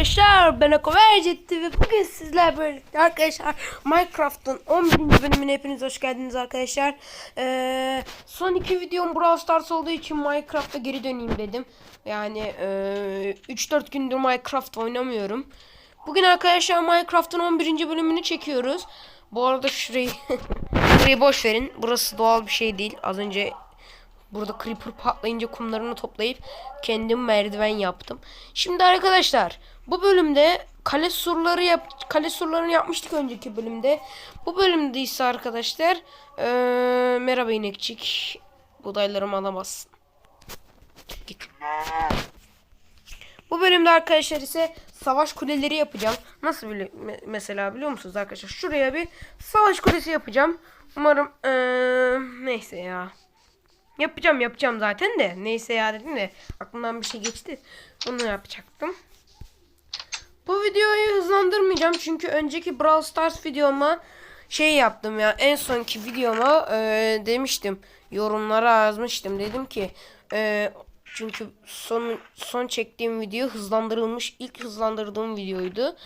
arkadaşlar ben Ako Vercetti ve bugün sizler birlikte arkadaşlar Minecraft'ın 11. bölümüne hepiniz hoş geldiniz arkadaşlar ee, Son iki videom Brawl Stars olduğu için Minecraft'a geri döneyim dedim Yani ee, 3-4 gündür Minecraft oynamıyorum Bugün arkadaşlar Minecraft'ın 11. bölümünü çekiyoruz Bu arada şurayı, şurayı boş verin burası doğal bir şey değil Az önce Burada creeper patlayınca kumlarını toplayıp kendim merdiven yaptım. Şimdi arkadaşlar bu bölümde kale surları yap kale surlarını yapmıştık önceki bölümde. Bu bölümde ise arkadaşlar eee, merhaba inekçik. Buğdaylarımı alamazsın. Git. Bu bölümde arkadaşlar ise savaş kuleleri yapacağım. Nasıl bile me- mesela biliyor musunuz arkadaşlar? Şuraya bir savaş kulesi yapacağım. Umarım eee, neyse ya. Yapacağım yapacağım zaten de. Neyse ya dedim de aklımdan bir şey geçti. Onu yapacaktım. Bu videoyu hızlandırmayacağım çünkü önceki Brawl Stars videoma şey yaptım ya en sonki videoma e, demiştim yorumlara yazmıştım dedim ki e, çünkü son son çektiğim video hızlandırılmış ilk hızlandırdığım videoydu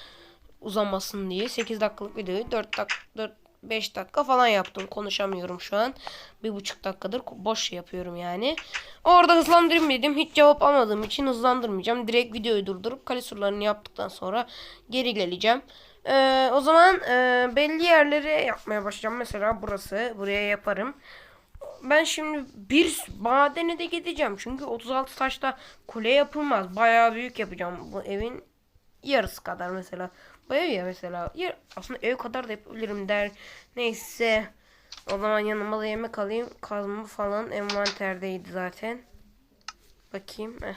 uzamasın diye 8 dakikalık videoyu 4 dak 4 5 dakika falan yaptım. Konuşamıyorum şu an. Bir buçuk dakikadır boş yapıyorum yani. Orada hızlandırayım. Hiç cevap almadığım için hızlandırmayacağım. Direkt videoyu durdurup kalisurlarını yaptıktan sonra geri geleceğim. Ee, o zaman e, belli yerleri yapmaya başlayacağım. Mesela burası. Buraya yaparım. Ben şimdi bir madene de gideceğim. Çünkü 36 taşta kule yapılmaz. Bayağı büyük yapacağım. Bu evin yarısı kadar mesela. Ev ya mesela. Ya, aslında ev kadar da yapabilirim der. Neyse. O zaman yanıma da yemek alayım. Kazma falan envanterdeydi zaten. Bakayım. Heh.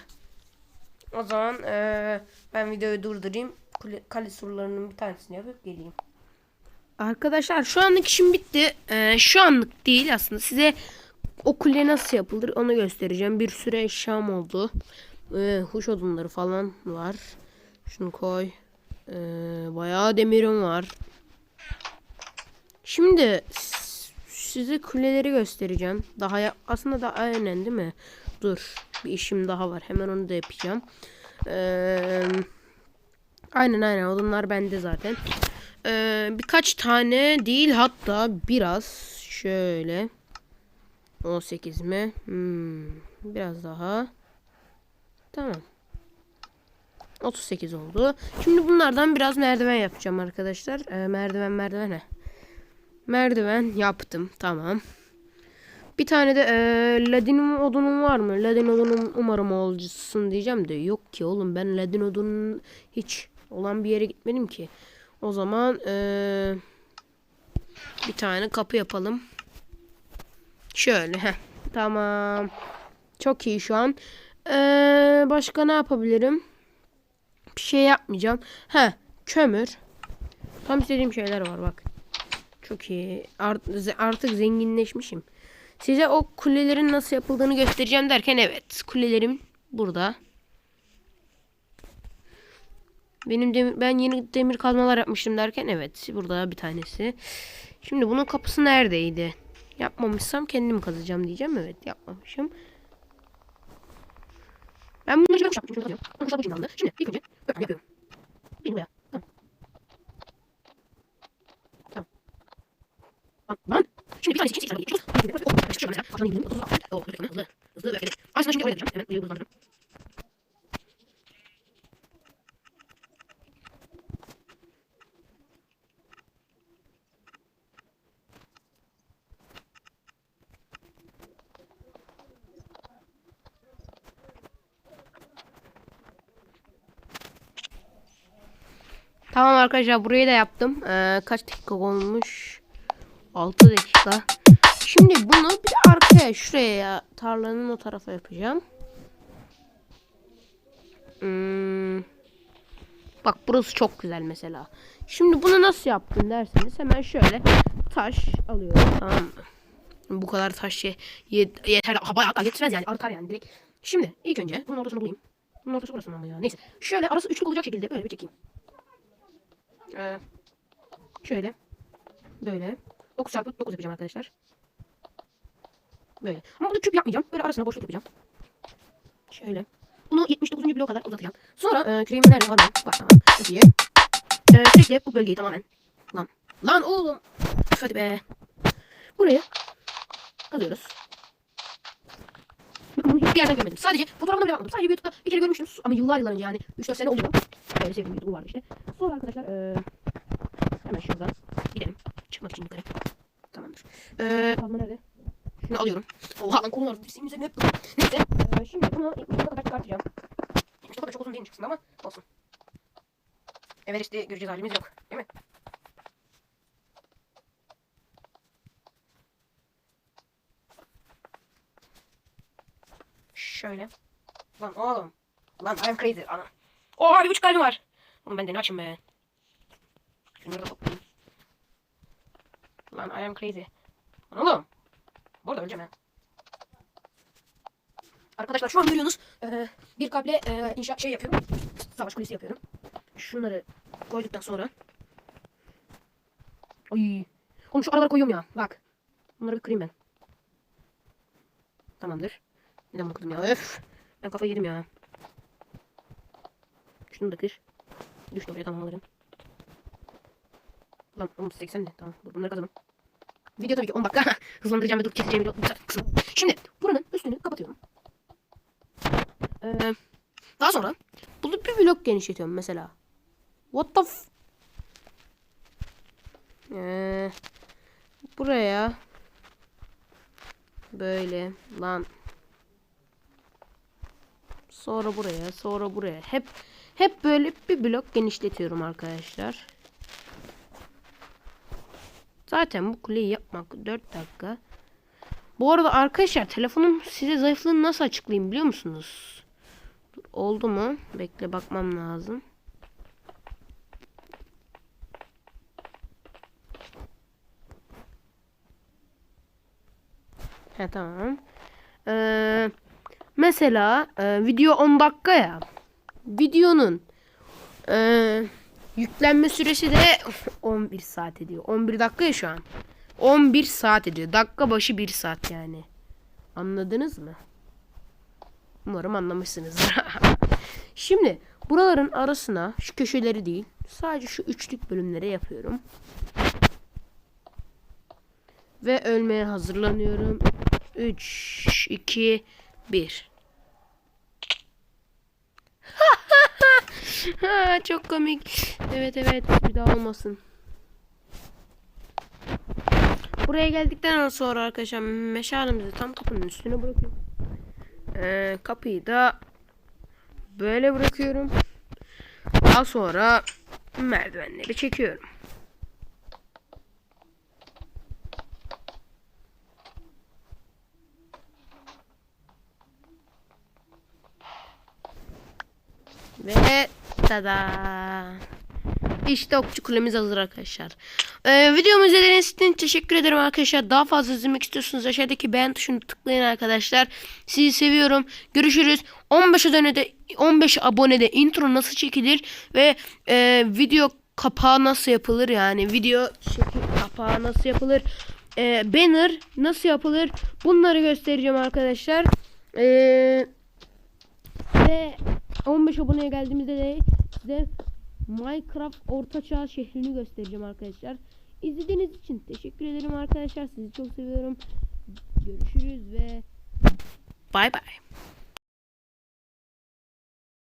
O zaman eee, ben videoyu durdurayım. Kule, kale surlarının bir tanesini yapıp geleyim. Arkadaşlar şu anlık işim bitti. Ee, şu anlık değil aslında. Size o kule nasıl yapılır onu göstereceğim. Bir süre eşyam oldu. Ee, huş odunları falan var. Şunu koy. Ee, bayağı demirim var. Şimdi size kuleleri göstereceğim. Daha ya- aslında da aynen değil mi? Dur. Bir işim daha var. Hemen onu da yapacağım. Ee, aynen aynen odunlar bende zaten. Ee, birkaç tane değil hatta biraz şöyle 18 mi? Hmm, biraz daha. Tamam. 38 oldu. Şimdi bunlardan biraz merdiven yapacağım arkadaşlar. Ee, merdiven merdiven he. Merdiven yaptım. Tamam. Bir tane de e, ladin odunum var mı? Ladin odunum umarım olsun diyeceğim de yok ki oğlum ben ladin odunun hiç olan bir yere gitmedim ki. O zaman e, bir tane kapı yapalım. Şöyle heh. Tamam. Çok iyi şu an. Ee, başka ne yapabilirim? Bir şey yapmayacağım. He, kömür. Tam istediğim şeyler var bak. Çok iyi. Artık zenginleşmişim. Size o kulelerin nasıl yapıldığını göstereceğim derken evet. Kulelerim burada. Benim demir, ben yeni demir kazmalar yapmıştım derken evet. Burada bir tanesi. Şimdi bunun kapısı neredeydi? Yapmamışsam kendim kazacağım diyeceğim. Evet yapmamışım. Ben bunu yapmışım. Şunu kazıyorum. Bunu kısa kaldı. Şimdi ilk önce böyle yapıyorum. Bir buraya. Tamam. Tamam. Lan. Şimdi bir tanesi için içeri geçiyoruz. Bir de böyle çıkıyor mesela. Aşağıdan indirim. Hızlı. Oo, hızlı. Hızlı. Hızlı ve öfkeli. Aslında şimdi oraya gideceğim. Hemen burayı hızlandırırım. Tamam arkadaşlar burayı da yaptım. Ee, kaç dakika olmuş? 6 dakika. Şimdi bunu bir arkaya şuraya tarlanın o tarafa yapacağım. Hmm. Bak burası çok güzel mesela. Şimdi bunu nasıl yaptın derseniz hemen şöyle taş alıyorum tamam? Bu kadar taş ye, ye- yeter. Ha, bayağı yetmez yani artar yani direkt. Şimdi ilk önce bunun ortasını bulayım. Bunun ortası burası ama ya? Neyse. Şöyle arası üçlük olacak şekilde böyle bir çekeyim. Şöyle. Böyle. 9 çarpı 9 yapacağım arkadaşlar. Böyle. Ama burada küp yapmayacağım. Böyle arasına boşluk yapacağım. Şöyle. Bunu Bunu 79. bloğa kadar uzatacağım. Sonra e, küreğimi nerede var benim? Var tamam. Çok iyi. E, sürekli bu bölgeyi tamamen. Lan. Lan oğlum. Hadi be. Burayı kazıyoruz. Hiçbir yerden görmedim. Sadece fotoğrafını bile bakmadım. Sadece YouTube'da bir kere görmüştüm. Ama yıllar yıllar önce yani 3-4 sene oluyor. Böyle sevdiğim YouTube vardı işte. Sonra arkadaşlar e, hemen şuradan gidelim. Çıkmak için yukarı. Tamamdır. Eee kazma nerede? Şunu alıyorum. Oha lan kolum ağrıdı. Üzerine hep Neyse. Eee şimdi bunu 70'e kadar çıkartacağım. 70'e kadar çok uzun değilmiş aslında ama olsun. Everest'i göreceğiz halimiz yok. Değil mi? Şöyle. Lan oğlum. Lan I'm crazy. Ana. Oha bir buçuk kalbim var. Oğlum ben de ne açayım be. Şunları da toplayayım. Lan I am crazy. Lan oğlum. Bu arada öleceğim ha. Arkadaşlar şu an görüyorsunuz. bir kalple eee, inşa şey yapıyorum. Savaş kulesi yapıyorum. Şunları koyduktan sonra. Ay. Oğlum şu aralara koyuyorum ya. Bak. Bunları bir kırayım ben. Tamamdır. Neden bunu kırdım ya? Öf. Ben kafayı yedim ya. Şunu da kır. Düştü oraya tamam alırım. Lan oğlum 80 de tamam. Dur, Bunları kazalım. Video tabii ki 10 dakika. Hızlandıracağım ve dur keseceğim video. Kısım. Şimdi buranın üstünü kapatıyorum. Ee, daha sonra bunu bir blok genişletiyorum mesela. What the f... Ee, buraya böyle lan sonra buraya sonra buraya hep hep böyle bir blok genişletiyorum arkadaşlar. Zaten bu kuleyi yapmak 4 dakika. Bu arada arkadaşlar telefonum size zayıflığını nasıl açıklayayım biliyor musunuz? Oldu mu? Bekle bakmam lazım. He tamam. Ee, mesela e, video 10 dakika ya. Videonun e, yüklenme süresi de 11 saat ediyor. 11 dakika ya şu an. 11 saat ediyor. Dakika başı 1 saat yani. Anladınız mı? Umarım anlamışsınızdır. Şimdi buraların arasına şu köşeleri değil sadece şu üçlük bölümlere yapıyorum. Ve ölmeye hazırlanıyorum. 3, 2, 1. Ha, çok komik. Evet evet bir daha olmasın. Buraya geldikten sonra arkadaşlar meşalemizi tam kapının üstüne bırakıyorum. Ee, kapıyı da böyle bırakıyorum. Daha sonra merdivenleri çekiyorum. Ve tada. İşte okçu kulemiz hazır arkadaşlar. Ee, videomu izlediğiniz için teşekkür ederim arkadaşlar. Daha fazla izlemek istiyorsanız aşağıdaki beğen tuşunu tıklayın arkadaşlar. Sizi seviyorum. Görüşürüz. 15 abonede 15 abonede intro nasıl çekilir ve e, video kapağı nasıl yapılır yani video şekil kapağı nasıl yapılır e, banner nasıl yapılır bunları göstereceğim arkadaşlar. Eee ve 15 aboneye geldiğimizde de size Minecraft Ortaçağ şehrini göstereceğim arkadaşlar. İzlediğiniz için teşekkür ederim arkadaşlar. Sizi çok seviyorum. Görüşürüz ve bay bay.